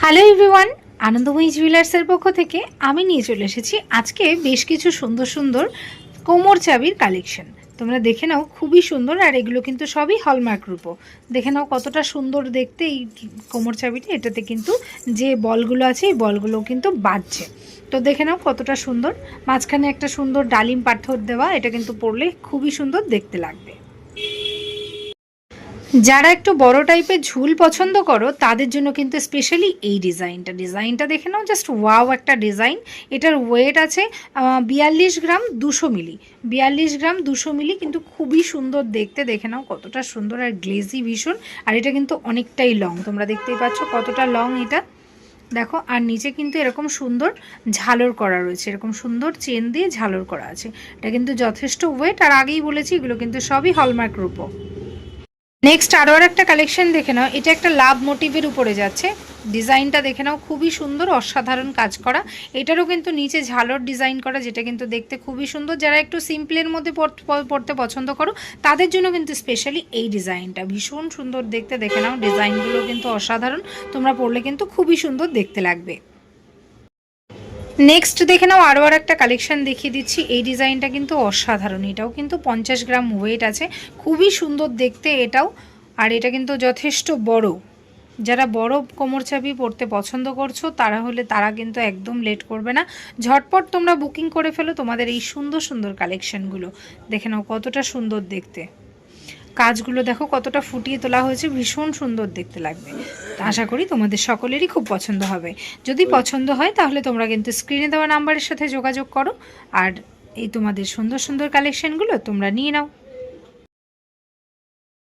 Hello everyone আনন্দময়ী জুয়েলার্সের পক্ষ থেকে আমি নিয়ে চলে এসেছি আজকে বেশ কিছু সুন্দর সুন্দর কোমর চাবির কালেকশন তোমরা দেখে নাও, খুবই সুন্দর আর এগুলো কিন্তু সবই হলমার্ক রূপো। দেখে নাও কতটা সুন্দর দেখতে এই কোমর চাবিটা। এটাতে কিন্তু যে বলগুলো আছে, এই বলগুলো কিন্তু বাজছে। তো দেখে নাও কতটা সুন্দর। মাঝখানে একটা সুন্দর ডালিম পাথর দেওয়া, এটা কিন্তু পরলে খুবই সুন্দর দেখতে লাগবে। যারা একটু বড় টাইপের ঝুল পছন্দ করো, তাদের জন্য কিন্তু স্পেশালি এই ডিজাইনটা ডিজাইনটা দেখে নাও জাস্ট ওয়াও একটা ডিজাইন এটার ওয়েট আছে বিয়াল্লিশ গ্রাম দুশো মিলি। বিয়াল্লিশ গ্রাম দুশো মিলি কিন্তু খুবই সুন্দর দেখতে। দেখে নাও কতটা সুন্দর আর গ্লেজি ভীষণ। আর এটা কিন্তু অনেকটাই লং তোমরা দেখতেই পাচ্ছ কতটা লং এটা। দেখো, আর নিচে কিন্তু এরকম সুন্দর ঝালর করা রয়েছে। এরকম সুন্দর চেন দিয়ে ঝালর করা আছে। এটা কিন্তু যথেষ্ট ওয়েট আর আগেই বলেছি, এগুলো কিন্তু সবই হলমার্ক রূপো নেক্সট আরও আর একটা কালেকশন দেখে নাও। এটা একটা লাভ মোটিভের উপরে যাচ্ছে। ডিজাইনটা দেখে নাও, খুবই সুন্দর, অসাধারণ কাজ করা। এটারও কিন্তু নিচে ঝালর ডিজাইন করা, যেটা কিন্তু দেখতে খুবই সুন্দর। যারা একটু সিম্পলের মধ্যে পড়তে পছন্দ করো, তাদের জন্য কিন্তু স্পেশালি এই ডিজাইনটা ভীষণ সুন্দর দেখতে, দেখে নাও। ডিজাইনগুলো কিন্তু অসাধারণ। তোমরা পড়লে কিন্তু খুবই সুন্দর দেখতে লাগবে। নেক্সট দেখে নাও আরও আর একটা কালেকশন দেখিয়ে দিচ্ছি। এই ডিজাইনটা কিন্তু অসাধারণ। এটাও কিন্তু পঞ্চাশ গ্রাম ওয়েট আছে। খুবই সুন্দর দেখতে এটাও। আর এটা কিন্তু যথেষ্ট বড়। যারা বড় কোমর চাবি পড়তে পছন্দ করছ, তারা হলে তারা কিন্তু একদম লেট করবে না। ঝটপট তোমরা বুকিং করে ফেলো তোমাদের এই সুন্দর সুন্দর কালেকশানগুলো দেখে নাও কতটা সুন্দর দেখতে। কাজগুলো দেখো কতটা ফুটিয়ে তোলা হয়েছে ভীষণ সুন্দর দেখতে লাগবে। আশা করি তোমাদের সকলেরই খুব পছন্দ হবে। যদি পছন্দ হয় তাহলে তোমরা কিন্তু স্ক্রিনে দেওয়া নাম্বারের সাথে যোগাযোগ করো আর এই তোমাদের সুন্দর সুন্দর কালেকশনগুলো তোমরা নিয়ে নাও।